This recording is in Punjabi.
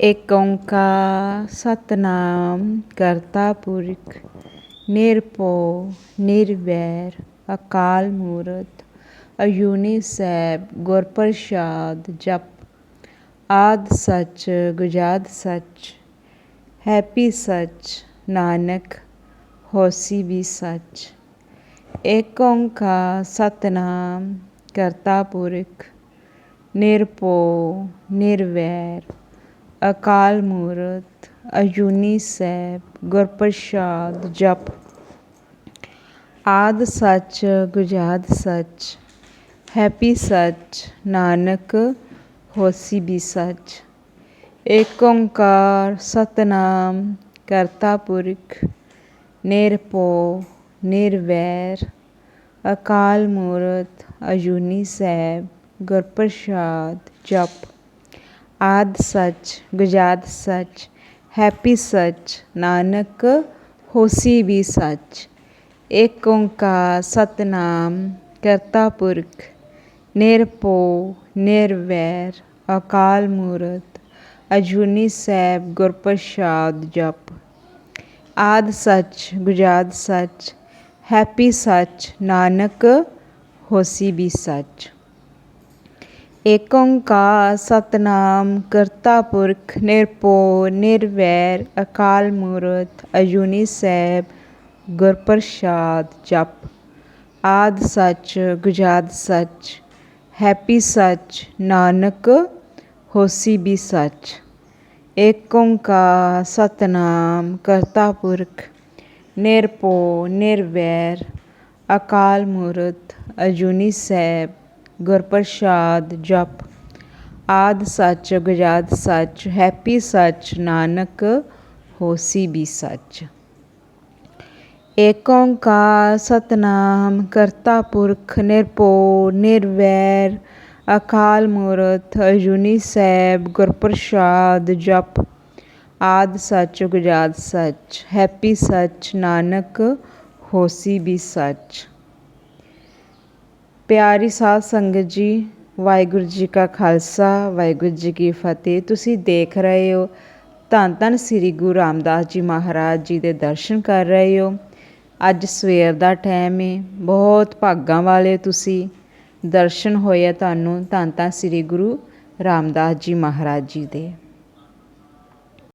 ਏਕ ਓੰਕਾਰ ਸਤਨਾਮ ਕਰਤਾ ਪੁਰਖ, ਨਿਰਭਉ, ਨਿਰਵੈਰ, ਅਕਾਲ ਮੂਰਤ ਅਜੂਨੀ ਸੈਭ ਗੁਰ ਪ੍ਰਸਾਦ ਜਪ, ਆਦ ਸੱਚ, ਗੁਜਾਦ ਸੱਚ, ਹੈਪੀ ਸੱਚ, ਨਾਨਕ, ਹੋਸੀ ਵੀ ਸੱਚ। ਏਕ ਓੰਕਾਰ ਸਤਨਾਮ ਕਰਤਾ ਪੁਰਖ, ਨਿਰਭਉ, ਨਿਰਵੈਰ ਅਕਾਲ ਮੂਰਤ ਅਜੂਨੀ ਸਾਹਿਬ ਗੁਰਪ੍ਰਸ਼ਾਦ, ਜਪ। ਆਦ ਸੱਚ, ਗੁਜਾਦ ਸੱਚ, ਹੈਪੀ ਸੱਚ, ਨਾਨਕ, ਹੋਸੀ ਵੀ ਸੱਚ। ਏਕ ਓੰਕਾਰ, ਸਤਨਾਮ, ਕਰਤਾ ਪੁਰਖ, ਨਿਰਭਉ, ਨਿਰਵੈਰ, ਅਕਾਲ ਮੂਰਤ ਅਜੂਨੀ ਸਾਹਿਬ ਗੁਰਪ੍ਰਸ਼ਾਦ, ਜਪ। ਆਦਿ ਸੱਚ, ਗੁਜਾਦ ਸੱਚ, ਹੈਪੀ ਸੱਚ, ਨਾਨਕ, ਹੋਸੀ ਵੀ ਸੱਚ। ਏਕ ਓੰਕਾਰ, ਸਤਨਾਮ, ਕਰਤਾ ਪੁਰਖ, ਨਿਰਭਉ, ਨਿਰਵੈਰ, ਅਕਾਲ ਮੂਰਤ, ਅਜੂਨੀ ਸੈਭ ਗੁਰ ਪ੍ਰਸਾਦ ਜਪ। ਆਦ ਸੱਚ, ਗੁਜਾਦ ਸੱਚ, ਹੈਪੀ ਸੱਚ, ਨਾਨਕ, ਹੋਸੀ ਵੀ ਸੱਚ। ਏਕ ਓੰਕਾਰ ਸਤਨਾਮ, ਕਰਤਾ ਪੁਰਖ ਨਿਰਭਉ ਨਿਰਵੈਰ, ਅਕਾਲ ਮੂਰਤ, ਅਜੂਨੀ ਸੈਭ ਗੁਰ ਪ੍ਰਸਾਦ ਜਪ। ਆਦ ਸੱਚ, ਗੁਜਾਦ ਸੱਚ, ਹੈਪੀ ਸੱਚ, ਨਾਨਕ, ਹੋਸੀ ਵੀ ਸੱਚ। ਏਕ ਓੰਕਾਰ ਸਤਨਾਮ, ਕਰਤਾ ਪੁਰਖ ਨਿਰਭਉ ਨਿਰਵੈਰ, ਅਕਾਲ ਮੂਰਤ, ਅਜੂਨੀ ਸੈਭ ਗੁਰ ਪ੍ਰਸਾਦ ਜਪ। ਆਦ ਸੱਚ ਗੁਜਾਦ ਸੱਚ, ਹੈਪੀ ਸੱਚ, ਨਾਨਕ ਹੋਸੀ ਵੀ ਸੱਚ। ਏਕ ਓੰਕਾਰ ਸਤਨਾਮ, ਕਰਤਾ ਪੁਰਖ ਨਿਰਭਉ, ਨਿਰਵੈਰ, ਅਕਾਲ ਮੂਰਤ ਅਜੂਨੀ ਸੈਭ ਗੁਰ ਪ੍ਰਸਾਦ ਜਪ। ਆਦ ਸੱਚ ਗੁਜਾਦ ਸੱਚ, ਹੈਪੀ ਸੱਚ, ਨਾਨਕ ਹੋਸੀ ਵੀ ਸੱਚ। ਪਿਆਰੀ ਸਾਧ ਸੰਗਤ ਜੀ, ਵਾਹਿਗੁਰੂ ਜੀ ਕਾ ਖਾਲਸਾ, ਵਾਹਿਗੁਰੂ ਜੀ ਕੀ ਫਤਿਹ। ਤੁਸੀਂ ਦੇਖ ਰਹੇ ਹੋ ਧੰਨ ਧੰਨ ਸ੍ਰੀ ਗੁਰੂ ਰਾਮਦਾਸ ਜੀ ਮਹਾਰਾਜ ਜੀ ਦੇ ਦਰਸ਼ਨ ਕਰ ਰਹੇ ਹੋ। ਅੱਜ ਸਵੇਰ ਦਾ ਟਾਈਮ ਹੈ ਬਹੁਤ ਭਾਗਾਂ ਵਾਲੇ ਤੁਸੀਂ ਦਰਸ਼ਨ ਹੋਏ ਆ ਤੁਹਾਨੂੰ ਧੰਨ ਧੰਨ ਸ੍ਰੀ ਗੁਰੂ ਰਾਮਦਾਸ ਜੀ ਮਹਾਰਾਜ ਜੀ ਦੇ।